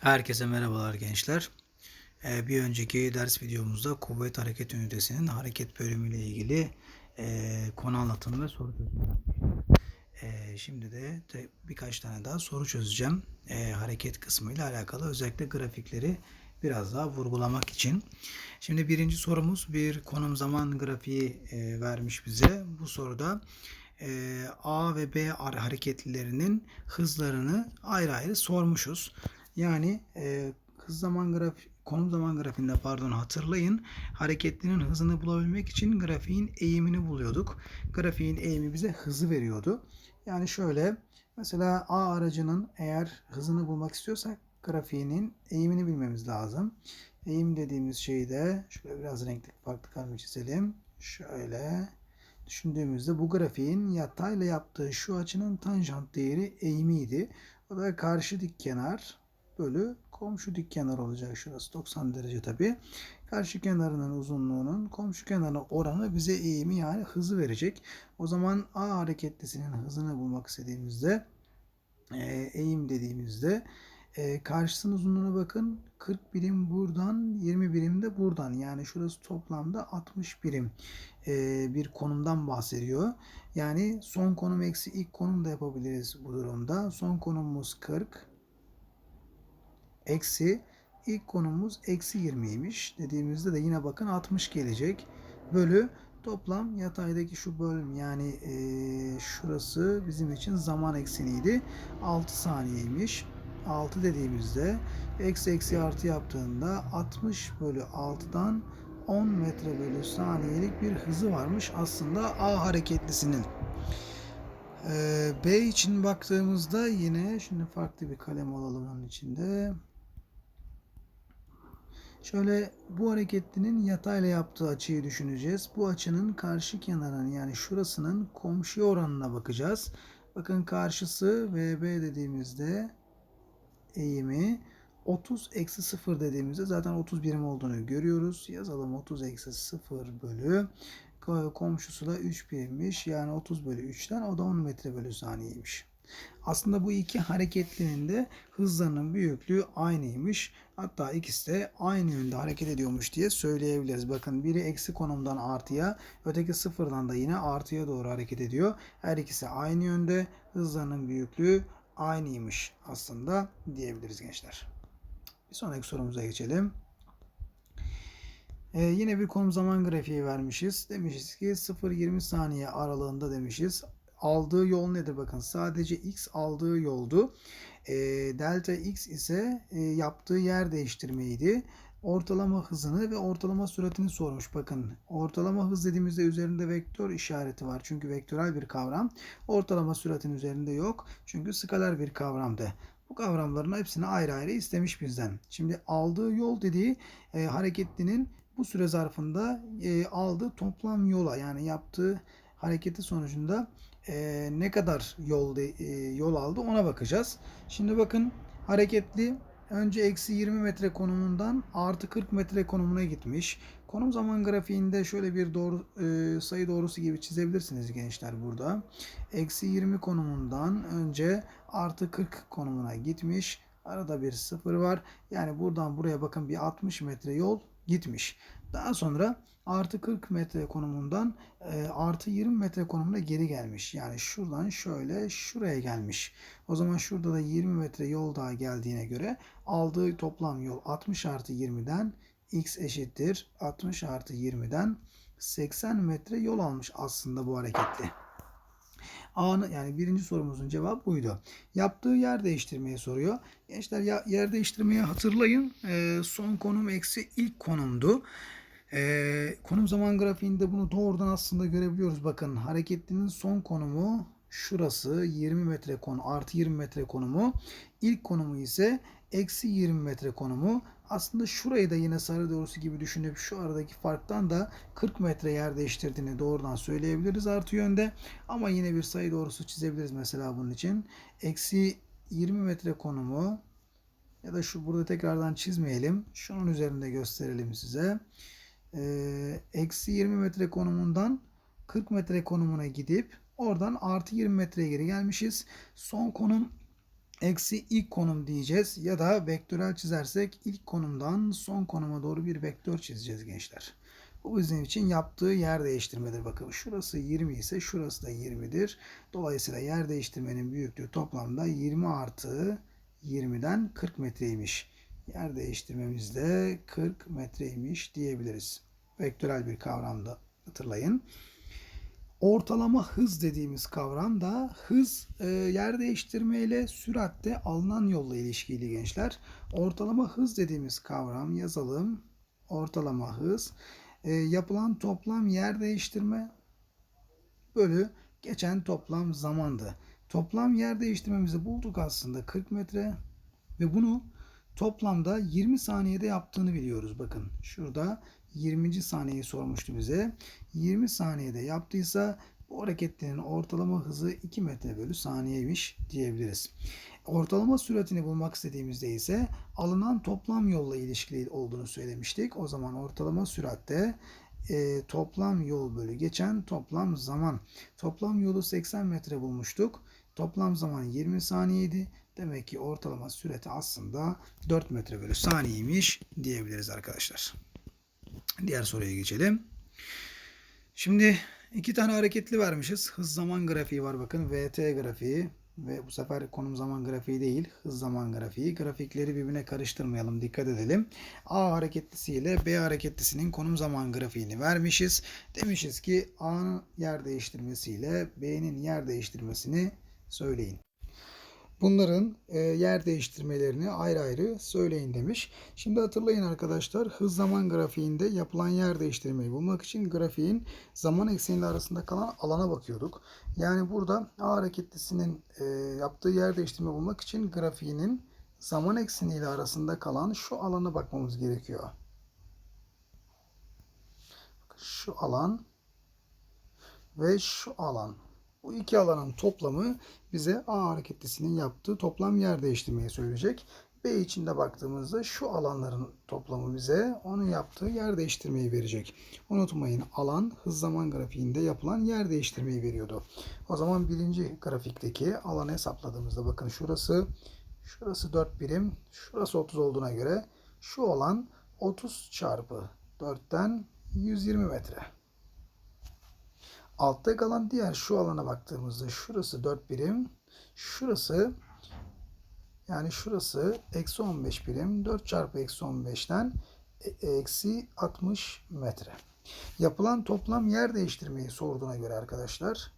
Herkese merhabalar gençler. Ee, bir önceki ders videomuzda kuvvet hareket ünitesinin hareket bölümüyle ilgili e, konu anlatımı ve soru çözümü. Ee, şimdi de, de birkaç tane daha soru çözeceğim. Ee, hareket kısmıyla alakalı özellikle grafikleri biraz daha vurgulamak için. Şimdi birinci sorumuz bir konum zaman grafiği e, vermiş bize. Bu soruda e, A ve B hareketlilerinin hızlarını ayrı ayrı sormuşuz. Yani e, hız zaman grafik konum zaman grafiğinde pardon hatırlayın hareketlinin hızını bulabilmek için grafiğin eğimini buluyorduk. Grafiğin eğimi bize hızı veriyordu. Yani şöyle mesela A aracının eğer hızını bulmak istiyorsak grafiğinin eğimini bilmemiz lazım. Eğim dediğimiz şeyi de şöyle biraz renkli farklı kalemi çizelim. Şöyle düşündüğümüzde bu grafiğin yatayla yaptığı şu açının tanjant değeri eğimiydi. O da karşı dik kenar bölü komşu dik kenar olacak. Şurası 90 derece tabi. Karşı kenarının uzunluğunun komşu kenarına oranı bize eğimi yani hızı verecek. O zaman A hareketlisinin hızını bulmak istediğimizde e, eğim dediğimizde e, karşısının uzunluğuna bakın 40 birim buradan 20 birim de buradan yani şurası toplamda 60 birim e, bir konumdan bahsediyor. Yani son konum eksi ilk konum da yapabiliriz bu durumda. Son konumumuz 40 eksi ilk konumuz eksi 20'ymiş. Dediğimizde de yine bakın 60 gelecek. Bölü toplam yataydaki şu bölüm yani e, şurası bizim için zaman ekseniydi. 6 saniyeymiş. 6 dediğimizde eksi eksi artı yaptığında 60 bölü 6'dan 10 metre bölü saniyelik bir hızı varmış aslında A hareketlisinin. Ee, B için baktığımızda yine şimdi farklı bir kalem alalım onun içinde. Şöyle bu hareketlinin yatayla yaptığı açıyı düşüneceğiz. Bu açının karşı kenarının yani şurasının komşu oranına bakacağız. Bakın karşısı VB dediğimizde eğimi 30 eksi 0 dediğimizde zaten 30 birim olduğunu görüyoruz. Yazalım 30 eksi 0 bölü komşusu da 3 birimmiş. Yani 30 bölü 3'ten o da 10 metre bölü saniyeymiş. Aslında bu iki hareketlinin de hızlarının büyüklüğü aynıymış. Hatta ikisi de aynı yönde hareket ediyormuş diye söyleyebiliriz. Bakın biri eksi konumdan artıya, öteki sıfırdan da yine artıya doğru hareket ediyor. Her ikisi aynı yönde. Hızlarının büyüklüğü aynıymış aslında diyebiliriz gençler. Bir sonraki sorumuza geçelim. Ee, yine bir konum zaman grafiği vermişiz. Demişiz ki 0-20 saniye aralığında demişiz aldığı yol nedir? Bakın sadece x aldığı yoldu. E, delta x ise e, yaptığı yer değiştirmeydi. Ortalama hızını ve ortalama süratini sormuş. Bakın ortalama hız dediğimizde üzerinde vektör işareti var. Çünkü vektörel bir kavram. Ortalama süratin üzerinde yok. Çünkü skaler bir kavramdı. Bu kavramların hepsini ayrı ayrı istemiş bizden. Şimdi aldığı yol dediği e, hareketlinin bu süre zarfında e, aldığı toplam yola yani yaptığı hareketi sonucunda e, ne kadar yol e, yol aldı ona bakacağız. Şimdi bakın hareketli önce eksi 20 metre konumundan artı 40 metre konumuna gitmiş. Konum zaman grafiğinde şöyle bir doğru e, sayı doğrusu gibi çizebilirsiniz gençler burada. Eksi 20 konumundan önce artı 40 konumuna gitmiş. Arada bir sıfır var. Yani buradan buraya bakın bir 60 metre yol gitmiş. Daha sonra artı 40 metre konumundan e, artı 20 metre konumuna geri gelmiş. Yani şuradan şöyle şuraya gelmiş. O zaman şurada da 20 metre yol daha geldiğine göre aldığı toplam yol 60 artı 20'den x eşittir 60 artı 20'den 80 metre yol almış aslında bu hareketli. A'nı yani birinci sorumuzun cevabı buydu. Yaptığı yer değiştirmeyi soruyor. Gençler ya, yer değiştirmeyi hatırlayın. E, son konum eksi ilk konumdu. E, konum zaman grafiğinde bunu doğrudan aslında görebiliyoruz. Bakın hareketlinin son konumu şurası 20 metre konu artı 20 metre konumu. İlk konumu ise eksi 20 metre konumu. Aslında şurayı da yine sarı doğrusu gibi düşünüp şu aradaki farktan da 40 metre yer değiştirdiğini doğrudan söyleyebiliriz artı yönde. Ama yine bir sayı doğrusu çizebiliriz mesela bunun için. Eksi 20 metre konumu ya da şu burada tekrardan çizmeyelim. Şunun üzerinde gösterelim size. Ee, eksi 20 metre konumundan 40 metre konumuna gidip oradan artı 20 metreye geri gelmişiz. Son konum eksi ilk konum diyeceğiz ya da vektörel çizersek ilk konumdan son konuma doğru bir vektör çizeceğiz gençler. Bu bizim için yaptığı yer değiştirmedir. Bakın şurası 20 ise şurası da 20'dir. Dolayısıyla yer değiştirmenin büyüklüğü toplamda 20 artı 20'den 40 metreymiş. Yer değiştirmemiz de 40 metreymiş diyebiliriz. Vektörel bir kavramda hatırlayın. Ortalama hız dediğimiz kavram da hız e, yer değiştirme ile süratte alınan yolla ilişkili gençler. Ortalama hız dediğimiz kavram yazalım. Ortalama hız e, yapılan toplam yer değiştirme bölü geçen toplam zamandı. Toplam yer değiştirmemizi bulduk aslında 40 metre ve bunu toplamda 20 saniyede yaptığını biliyoruz. Bakın şurada 20. saniyeyi sormuştu bize. 20 saniyede yaptıysa bu hareketlerin ortalama hızı 2 metre bölü saniyeymiş diyebiliriz. Ortalama süratini bulmak istediğimizde ise alınan toplam yolla ilişkili olduğunu söylemiştik. O zaman ortalama süratte e, toplam yol bölü geçen toplam zaman. Toplam yolu 80 metre bulmuştuk. Toplam zaman 20 saniyeydi. Demek ki ortalama süreti aslında 4 metre bölü saniyeymiş diyebiliriz arkadaşlar. Diğer soruya geçelim. Şimdi iki tane hareketli vermişiz. Hız zaman grafiği var bakın. VT grafiği ve bu sefer konum zaman grafiği değil hız zaman grafiği. Grafikleri birbirine karıştırmayalım. Dikkat edelim. A hareketlisi ile B hareketlisinin konum zaman grafiğini vermişiz. Demişiz ki A'nın yer değiştirmesiyle B'nin yer değiştirmesini söyleyin. Bunların e, yer değiştirmelerini ayrı ayrı söyleyin demiş. Şimdi hatırlayın arkadaşlar hız zaman grafiğinde yapılan yer değiştirmeyi bulmak için grafiğin zaman ekseniyle arasında kalan alana bakıyorduk. Yani burada A hareketlisinin e, yaptığı yer değiştirme bulmak için grafiğinin zaman ekseniyle arasında kalan şu alana bakmamız gerekiyor. Şu alan ve şu alan. Bu iki alanın toplamı bize A hareketlisinin yaptığı toplam yer değiştirmeyi söyleyecek. B içinde baktığımızda şu alanların toplamı bize onun yaptığı yer değiştirmeyi verecek. Unutmayın alan hız zaman grafiğinde yapılan yer değiştirmeyi veriyordu. O zaman birinci grafikteki alanı hesapladığımızda bakın şurası şurası 4 birim şurası 30 olduğuna göre şu alan 30 çarpı 4'ten 120 metre. Altta kalan diğer şu alana baktığımızda şurası 4 birim. Şurası yani şurası eksi 15 birim. 4 çarpı eksi 15'ten e, eksi 60 metre. Yapılan toplam yer değiştirmeyi sorduğuna göre arkadaşlar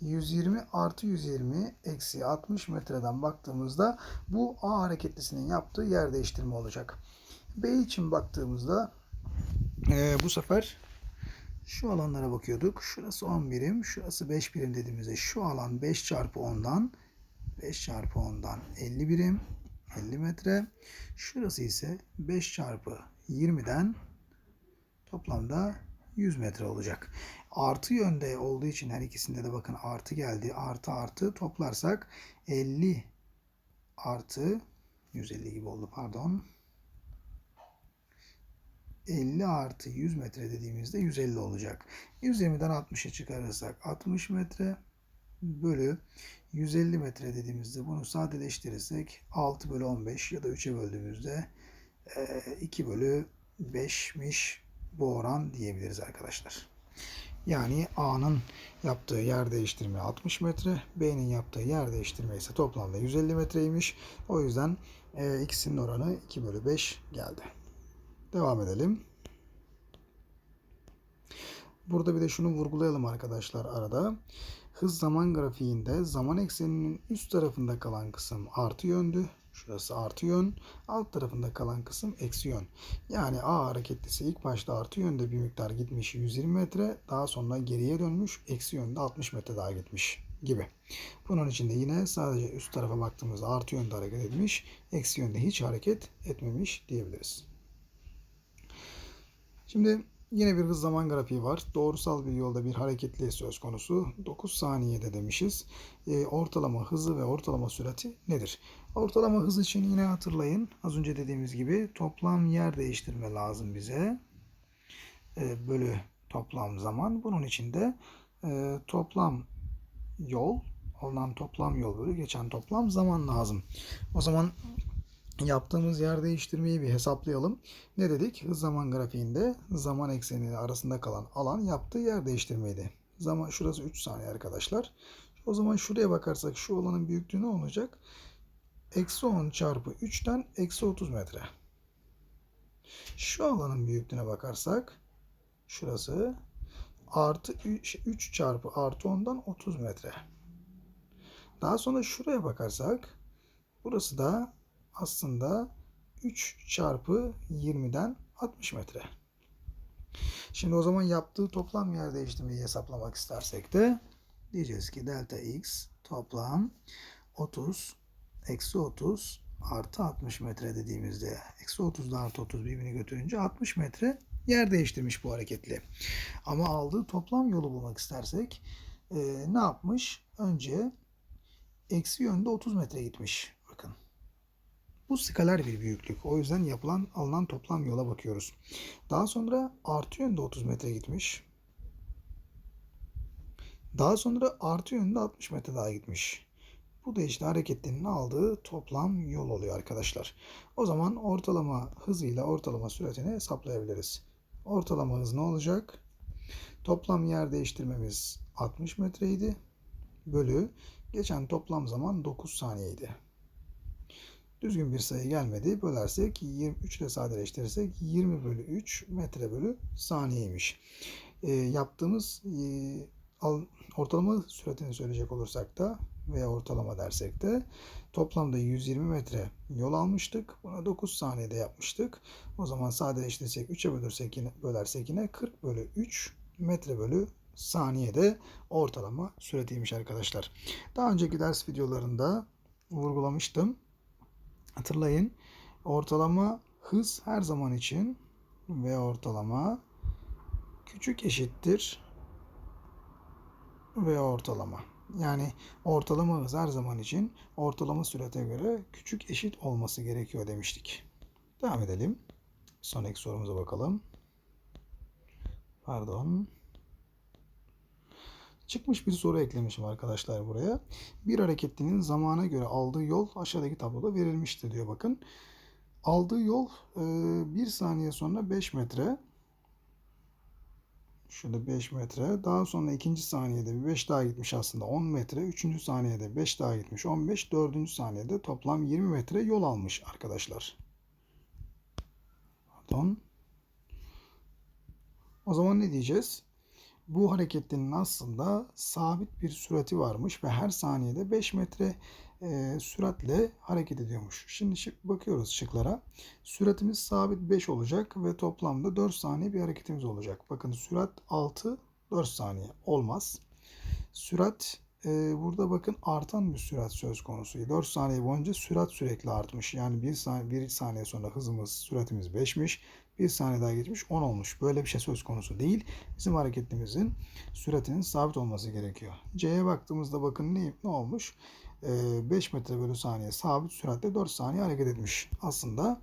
120 artı 120 eksi 60 metreden baktığımızda bu A hareketlisinin yaptığı yer değiştirme olacak. B için baktığımızda e, bu sefer şu alanlara bakıyorduk. Şurası 10 birim, şurası 5 birim dediğimizde şu alan 5 çarpı 10'dan 5 çarpı 10'dan 50 birim, 50 metre. Şurası ise 5 çarpı 20'den toplamda 100 metre olacak. Artı yönde olduğu için her ikisinde de bakın artı geldi. Artı artı toplarsak 50 artı 150 gibi oldu pardon. 50 artı 100 metre dediğimizde 150 olacak. 120'den 60'a çıkarırsak 60 metre bölü 150 metre dediğimizde bunu sadeleştirirsek 6 bölü 15 ya da 3'e böldüğümüzde 2 bölü 5'miş bu oran diyebiliriz arkadaşlar. Yani A'nın yaptığı yer değiştirme 60 metre, B'nin yaptığı yer değiştirme ise toplamda 150 metreymiş. O yüzden ikisinin oranı 2 bölü 5 geldi. Devam edelim. Burada bir de şunu vurgulayalım arkadaşlar arada. Hız zaman grafiğinde zaman ekseninin üst tarafında kalan kısım artı yöndü. Şurası artı yön. Alt tarafında kalan kısım eksi yön. Yani A hareketlisi ilk başta artı yönde bir miktar gitmiş 120 metre. Daha sonra geriye dönmüş. Eksi yönde 60 metre daha gitmiş gibi. Bunun için de yine sadece üst tarafa baktığımızda artı yönde hareket etmiş. Eksi yönde hiç hareket etmemiş diyebiliriz. Şimdi yine bir hız zaman grafiği var. Doğrusal bir yolda bir hareketli söz konusu. 9 saniyede demişiz. E, ortalama hızı ve ortalama sürati nedir? Ortalama hız için yine hatırlayın. Az önce dediğimiz gibi toplam yer değiştirme lazım bize. E, bölü toplam zaman. Bunun için de e, toplam yol alınan toplam yol bölü geçen toplam zaman lazım. O zaman yaptığımız yer değiştirmeyi bir hesaplayalım. Ne dedik? Hız zaman grafiğinde zaman ekseni arasında kalan alan yaptığı yer değiştirmeydi. Zaman şurası 3 saniye arkadaşlar. O zaman şuraya bakarsak şu alanın büyüklüğü ne olacak? Eksi 10 çarpı 3'ten eksi 30 metre. Şu alanın büyüklüğüne bakarsak şurası artı 3 çarpı artı 10'dan 30 metre. Daha sonra şuraya bakarsak burası da aslında 3 çarpı 20'den 60 metre. Şimdi o zaman yaptığı toplam yer değiştirmeyi hesaplamak istersek de diyeceğiz ki delta x toplam 30 eksi 30 artı 60 metre dediğimizde eksi 30 ile artı 30 birbirini götürünce 60 metre yer değiştirmiş bu hareketli. Ama aldığı toplam yolu bulmak istersek e, ne yapmış? Önce eksi yönde 30 metre gitmiş. Bu skaler bir büyüklük. O yüzden yapılan alınan toplam yola bakıyoruz. Daha sonra artı yönde 30 metre gitmiş. Daha sonra artı yönde 60 metre daha gitmiş. Bu da işte hareketinin aldığı toplam yol oluyor arkadaşlar. O zaman ortalama hızıyla ortalama süratini hesaplayabiliriz. Ortalama hız ne olacak? Toplam yer değiştirmemiz 60 metreydi. Bölü geçen toplam zaman 9 saniyeydi. Düzgün bir sayı gelmedi. Bölersek 23 ile sadeleştirirsek 20 bölü 3 metre bölü saniyeymiş. E, yaptığımız e, al, ortalama süratini söyleyecek olursak da veya ortalama dersek de toplamda 120 metre yol almıştık. Buna 9 saniyede yapmıştık. O zaman sadeleştirirsek 3'e bölersek yine, bölersek yine 40 bölü 3 metre bölü saniyede ortalama süratiymiş arkadaşlar. Daha önceki ders videolarında vurgulamıştım. Hatırlayın. Ortalama hız her zaman için ve ortalama küçük eşittir ve ortalama. Yani ortalama hız her zaman için ortalama sürate göre küçük eşit olması gerekiyor demiştik. Devam edelim. Sonraki sorumuza bakalım. Pardon. Çıkmış bir soru eklemişim arkadaşlar buraya. Bir hareketlinin zamana göre aldığı yol aşağıdaki tabloda verilmiştir diyor bakın. Aldığı yol 1 saniye sonra 5 metre. Şurada 5 metre. Daha sonra ikinci saniyede bir 5 daha gitmiş aslında 10 metre. Üçüncü saniyede 5 daha gitmiş 15. Dördüncü saniyede toplam 20 metre yol almış arkadaşlar. Pardon. O zaman ne diyeceğiz? Bu hareketlinin aslında sabit bir sürati varmış ve her saniyede 5 metre e, süratle hareket ediyormuş. Şimdi şık, bakıyoruz şıklara. Süratimiz sabit 5 olacak ve toplamda 4 saniye bir hareketimiz olacak. Bakın sürat 6 4 saniye olmaz. Sürat e, burada bakın artan bir sürat söz konusu. 4 saniye boyunca sürat sürekli artmış. Yani 1 saniye, 1 saniye sonra hızımız, süratimiz 5'miş. 1 saniye daha geçmiş 10 olmuş. Böyle bir şey söz konusu değil. Bizim hareketimizin süratinin sabit olması gerekiyor. C'ye baktığımızda bakın ne, ne olmuş? 5 metre bölü saniye sabit süratle 4 saniye hareket etmiş. Aslında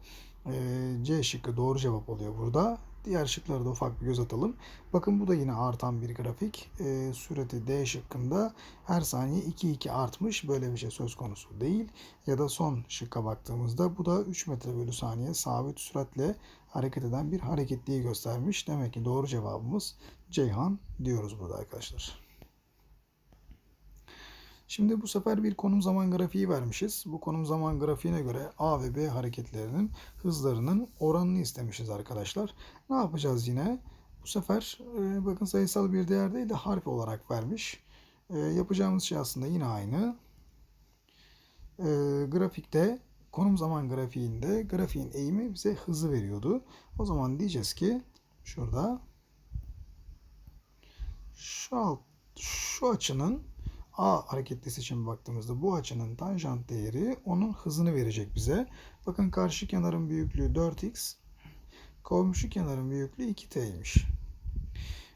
C şıkkı doğru cevap oluyor burada. Diğer şıklara da ufak bir göz atalım. Bakın bu da yine artan bir grafik. E, sürati D şıkkında her saniye 2-2 artmış. Böyle bir şey söz konusu değil. Ya da son şıkka baktığımızda bu da 3 metre bölü saniye sabit süratle hareket eden bir hareketliği göstermiş. Demek ki doğru cevabımız Ceyhan diyoruz burada arkadaşlar. Şimdi bu sefer bir konum zaman grafiği vermişiz. Bu konum zaman grafiğine göre A ve B hareketlerinin hızlarının oranını istemişiz arkadaşlar. Ne yapacağız yine? Bu sefer e, bakın sayısal bir değer değil de harf olarak vermiş. E, yapacağımız şey aslında yine aynı. E, grafikte konum zaman grafiğinde grafiğin eğimi bize hızı veriyordu. O zaman diyeceğiz ki şurada şu alt şu açının A hareketlisi için baktığımızda bu açının tanjant değeri onun hızını verecek bize. Bakın karşı kenarın büyüklüğü 4x, komşu kenarın büyüklüğü 2t'ymiş.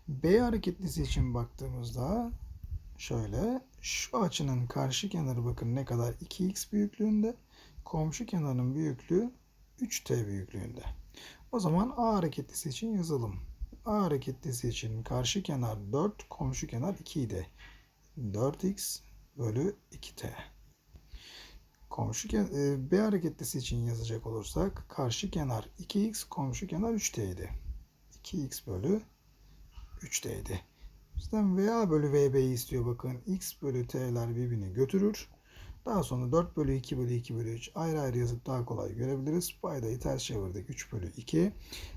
B hareketlisi için baktığımızda şöyle şu açının karşı kenarı bakın ne kadar 2x büyüklüğünde, komşu kenarın büyüklüğü 3t büyüklüğünde. O zaman A hareketlisi için yazalım. A hareketlisi için karşı kenar 4, komşu kenar 2 idi. 4x bölü 2t. Komşu e, B hareketlisi için yazacak olursak karşı kenar 2x, komşu kenar 3t idi. 2x bölü 3t'ydi. Bizden VA bölü VB'yi istiyor bakın. X bölü T'ler birbirini götürür. Daha sonra 4 bölü 2 bölü 2 bölü 3 ayrı ayrı yazıp daha kolay görebiliriz. Paydayı ters çevirdik. 3 bölü 2.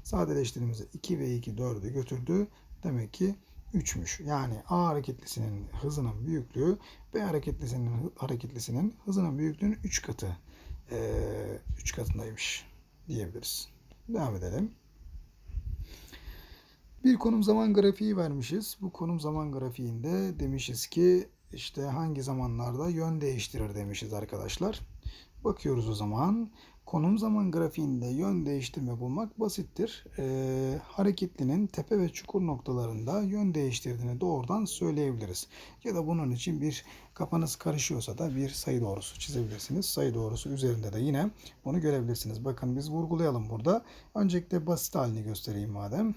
Sadeleştirdiğimizde 2 ve 2 4'ü götürdü. Demek ki 3'müş. Yani A hareketlisinin hızının büyüklüğü B hareketlisinin hareketlisinin hızının büyüklüğünün 3 katı. 3 katındaymış diyebiliriz. Devam edelim. Bir konum zaman grafiği vermişiz. Bu konum zaman grafiğinde demişiz ki işte hangi zamanlarda yön değiştirir demişiz arkadaşlar. Bakıyoruz o zaman. Konum zaman grafiğinde yön değiştirme bulmak basittir. Ee, hareketlinin tepe ve çukur noktalarında yön değiştirdiğini doğrudan söyleyebiliriz. Ya da bunun için bir kafanız karışıyorsa da bir sayı doğrusu çizebilirsiniz. Sayı doğrusu üzerinde de yine bunu görebilirsiniz. Bakın biz vurgulayalım burada. Öncelikle basit halini göstereyim madem.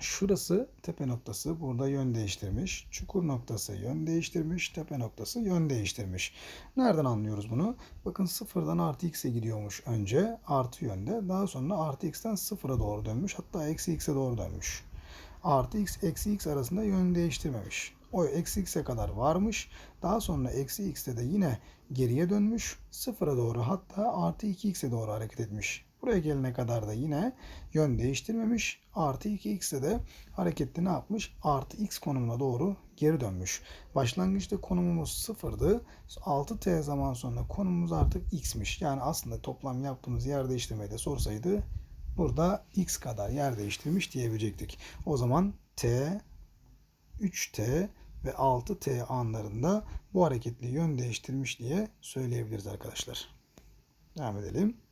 Şurası tepe noktası burada yön değiştirmiş. Çukur noktası yön değiştirmiş. Tepe noktası yön değiştirmiş. Nereden anlıyoruz bunu? Bakın sıfırdan artı x'e gidiyormuş önce. Artı yönde. Daha sonra artı x'ten sıfıra doğru dönmüş. Hatta eksi x'e doğru dönmüş. Artı x eksi x arasında yön değiştirmemiş. O eksi x'e kadar varmış. Daha sonra eksi x'te de yine geriye dönmüş. Sıfıra doğru hatta artı 2x'e doğru hareket etmiş. Buraya gelene kadar da yine yön değiştirmemiş. Artı 2x'e de hareketli ne yapmış? Artı x konumuna doğru geri dönmüş. Başlangıçta konumumuz sıfırdı. 6t zaman sonra konumumuz artık x'miş. Yani aslında toplam yaptığımız yer değiştirmeyi de sorsaydı burada x kadar yer değiştirmiş diyebilecektik. O zaman t 3t ve 6t anlarında bu hareketli yön değiştirmiş diye söyleyebiliriz arkadaşlar. Devam edelim.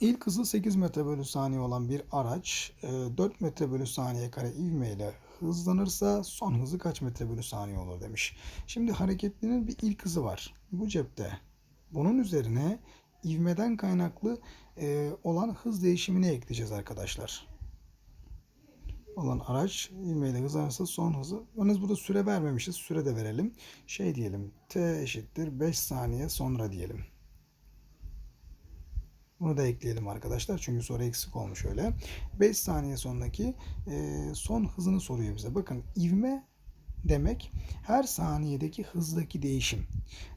İlk hızı 8 metre bölü saniye olan bir araç e, 4 metre bölü saniye kare ivmeyle hızlanırsa son hızı kaç metre bölü saniye olur demiş. Şimdi hareketlinin bir ilk hızı var. Bu cepte. Bunun üzerine ivmeden kaynaklı e, olan hız değişimini ekleyeceğiz arkadaşlar. Olan araç ivmeyle hızlanırsa son hızı. Yalnız burada süre vermemişiz. Süre de verelim. Şey diyelim. T eşittir 5 saniye sonra diyelim. Bunu da ekleyelim arkadaşlar. Çünkü soru eksik olmuş öyle. 5 saniye sonraki e, son hızını soruyor bize. Bakın ivme demek her saniyedeki hızdaki değişim.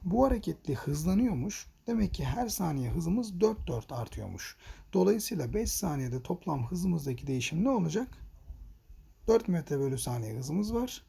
Bu hareketli hızlanıyormuş. Demek ki her saniye hızımız 4 4 artıyormuş. Dolayısıyla 5 saniyede toplam hızımızdaki değişim ne olacak? 4 metre bölü saniye hızımız var.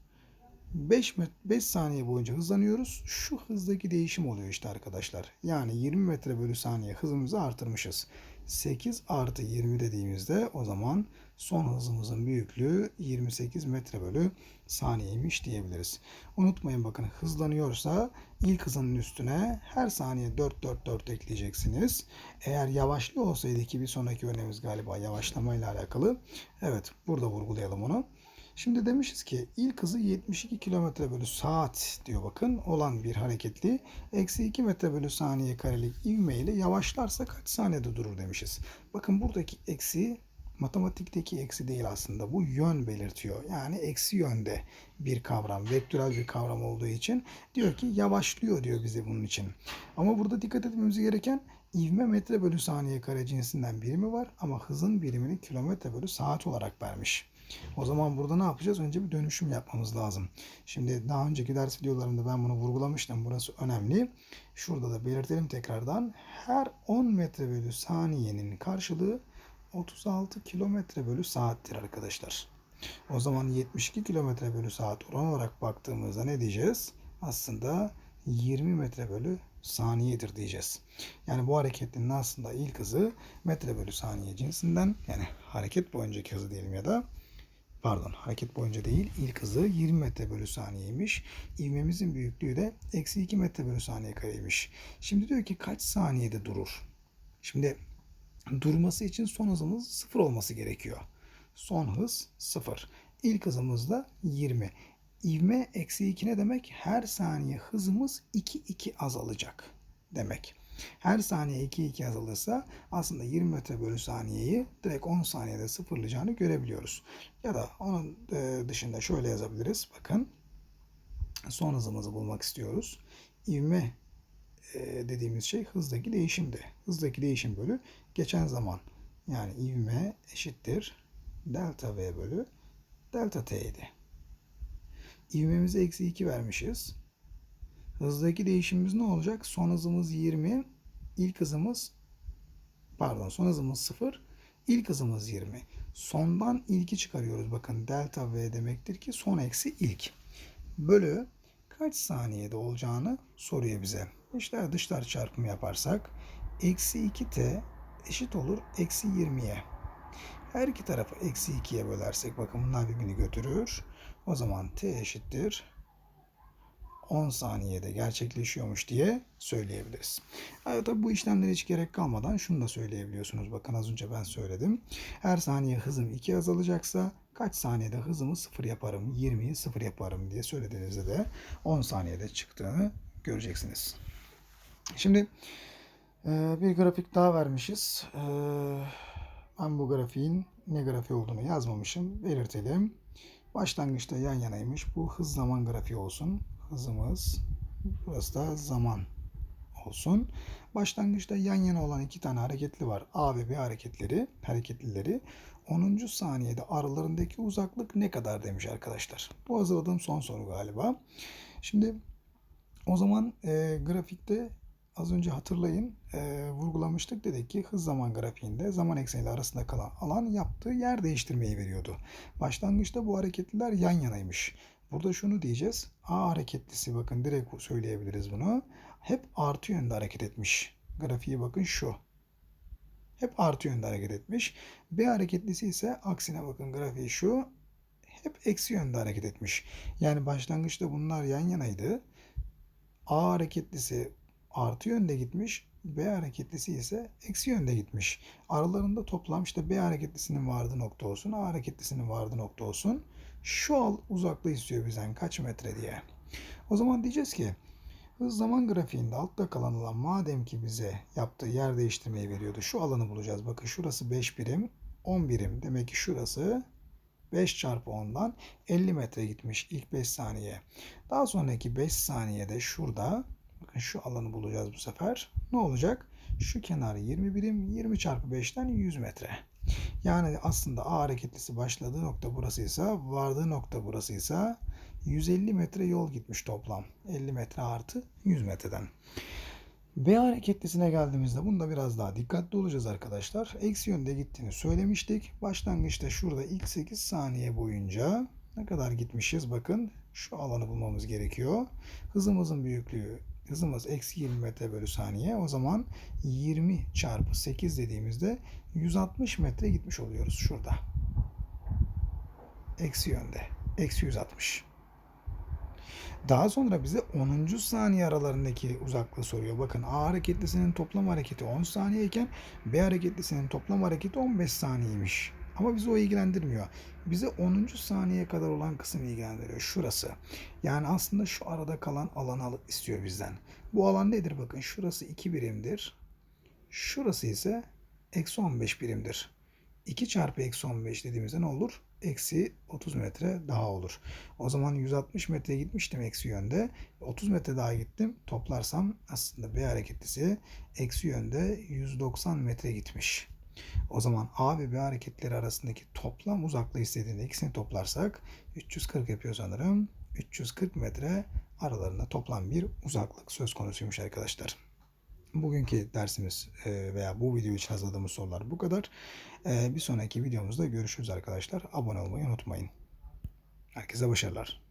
5, 5 saniye boyunca hızlanıyoruz. Şu hızdaki değişim oluyor işte arkadaşlar. Yani 20 metre bölü saniye hızımızı artırmışız. 8 artı 20 dediğimizde o zaman son hızımızın büyüklüğü 28 metre bölü saniyeymiş diyebiliriz. Unutmayın bakın hızlanıyorsa ilk hızının üstüne her saniye 4 4 4 ekleyeceksiniz. Eğer yavaşlı olsaydı ki bir sonraki örneğimiz galiba yavaşlamayla alakalı. Evet burada vurgulayalım onu. Şimdi demişiz ki ilk hızı 72 km bölü saat diyor bakın olan bir hareketli eksi 2 metre bölü saniye karelik ivme ile yavaşlarsa kaç saniyede durur demişiz. Bakın buradaki eksi matematikteki eksi değil aslında bu yön belirtiyor. Yani eksi yönde bir kavram, vektörel bir kavram olduğu için diyor ki yavaşlıyor diyor bize bunun için. Ama burada dikkat etmemiz gereken ivme metre bölü saniye kare cinsinden birimi var ama hızın birimini kilometre bölü saat olarak vermiş. O zaman burada ne yapacağız? Önce bir dönüşüm yapmamız lazım. Şimdi daha önceki ders videolarında ben bunu vurgulamıştım. Burası önemli. Şurada da belirtelim tekrardan. Her 10 metre bölü saniyenin karşılığı 36 kilometre bölü saattir arkadaşlar. O zaman 72 kilometre bölü saat oran olarak baktığımızda ne diyeceğiz? Aslında 20 metre bölü saniyedir diyeceğiz. Yani bu hareketin aslında ilk hızı metre bölü saniye cinsinden yani hareket boyuncaki hızı diyelim ya da pardon hareket boyunca değil ilk hızı 20 metre bölü saniyeymiş. İvmemizin büyüklüğü de eksi 2 metre bölü saniye kareymiş. Şimdi diyor ki kaç saniyede durur? Şimdi durması için son hızımız sıfır olması gerekiyor. Son hız sıfır. İlk hızımız da 20. İvme eksi 2 ne demek? Her saniye hızımız 2 2 azalacak demek. Her saniye 2 2 azalırsa aslında 20 metre bölü saniyeyi direkt 10 saniyede sıfırlayacağını görebiliyoruz. Ya da onun e, dışında şöyle yazabiliriz. Bakın son hızımızı bulmak istiyoruz. İvme e, dediğimiz şey hızdaki değişimdi. Hızdaki değişim bölü geçen zaman. Yani ivme eşittir delta v bölü delta t idi. İvmemize eksi 2 vermişiz. Hızdaki değişimimiz ne olacak? Son hızımız 20, ilk hızımız pardon son hızımız 0, ilk hızımız 20. Sondan ilki çıkarıyoruz. Bakın delta v demektir ki son eksi ilk. Bölü kaç saniyede olacağını soruyor bize. İşte dışlar çarpımı yaparsak eksi 2t eşit olur eksi 20'ye. Her iki tarafı eksi 2'ye bölersek bakın bunlar birbirini götürür. O zaman t eşittir 10 saniyede gerçekleşiyormuş diye söyleyebiliriz. Evet, tabii bu işlemlere hiç gerek kalmadan şunu da söyleyebiliyorsunuz. Bakın az önce ben söyledim. Her saniye hızım 2 azalacaksa kaç saniyede hızımı 0 yaparım, 20'yi 0 yaparım diye söylediğinizde de 10 saniyede çıktığını göreceksiniz. Şimdi e, bir grafik daha vermişiz. E, ben bu grafiğin ne grafiği olduğunu yazmamışım. Belirtelim. Başlangıçta yan yanaymış. Bu hız zaman grafiği olsun. Hızımız. Burası da zaman olsun. Başlangıçta yan yana olan iki tane hareketli var. A ve B hareketleri, hareketlileri. 10. saniyede aralarındaki uzaklık ne kadar demiş arkadaşlar. Bu hazırladığım son soru galiba. Şimdi o zaman e, grafikte az önce hatırlayın e, vurgulamıştık dedik ki hız zaman grafiğinde zaman ekseniyle arasında kalan alan yaptığı yer değiştirmeyi veriyordu. Başlangıçta bu hareketliler yan yanaymış. Burada şunu diyeceğiz. A hareketlisi bakın direkt söyleyebiliriz bunu. Hep artı yönde hareket etmiş. Grafiği bakın şu. Hep artı yönde hareket etmiş. B hareketlisi ise aksine bakın grafiği şu. Hep eksi yönde hareket etmiş. Yani başlangıçta bunlar yan yanaydı. A hareketlisi artı yönde gitmiş. B hareketlisi ise eksi yönde gitmiş. Aralarında toplam işte B hareketlisinin vardığı nokta olsun. A hareketlisinin vardığı nokta olsun. Şu al uzaklığı istiyor bizden kaç metre diye. O zaman diyeceğiz ki hız zaman grafiğinde altta kalan alan madem ki bize yaptığı yer değiştirmeyi veriyordu. Şu alanı bulacağız. Bakın şurası 5 birim 10 birim. Demek ki şurası 5 çarpı 10'dan 50 metre gitmiş ilk 5 saniye. Daha sonraki 5 saniyede şurada bakın şu alanı bulacağız bu sefer. Ne olacak? Şu kenar 20 birim 20 çarpı 5'ten 100 metre. Yani aslında A hareketlisi başladığı nokta burasıysa vardığı nokta burasıysa 150 metre yol gitmiş toplam. 50 metre artı 100 metreden. B hareketlisine geldiğimizde bunda biraz daha dikkatli olacağız arkadaşlar. Eksi yönde gittiğini söylemiştik. Başlangıçta şurada ilk 8 saniye boyunca ne kadar gitmişiz bakın şu alanı bulmamız gerekiyor. Hızımızın büyüklüğü hızımız eksi 20 metre bölü saniye. O zaman 20 çarpı 8 dediğimizde 160 metre gitmiş oluyoruz şurada. Eksi yönde. Eksi 160. Daha sonra bize 10. saniye aralarındaki uzaklığı soruyor. Bakın A hareketlisinin toplam hareketi 10 saniye iken B hareketlisinin toplam hareketi 15 saniyeymiş. Ama bizi o ilgilendirmiyor. Bize 10. saniyeye kadar olan kısım ilgilendiriyor. Şurası. Yani aslında şu arada kalan alanı istiyor bizden. Bu alan nedir? Bakın şurası 2 birimdir. Şurası ise eksi 15 birimdir. 2 çarpı eksi 15 dediğimizde ne olur? Eksi 30 metre daha olur. O zaman 160 metre gitmiştim eksi yönde. 30 metre daha gittim. Toplarsam aslında B hareketlisi eksi yönde 190 metre gitmiş. O zaman A ve B hareketleri arasındaki toplam uzaklığı istediğinde ikisini toplarsak 340 yapıyor sanırım. 340 metre aralarında toplam bir uzaklık söz konusuymuş arkadaşlar. Bugünkü dersimiz e, veya bu video için hazırladığımız sorular bu kadar. E, bir sonraki videomuzda görüşürüz arkadaşlar. Abone olmayı unutmayın. Herkese başarılar.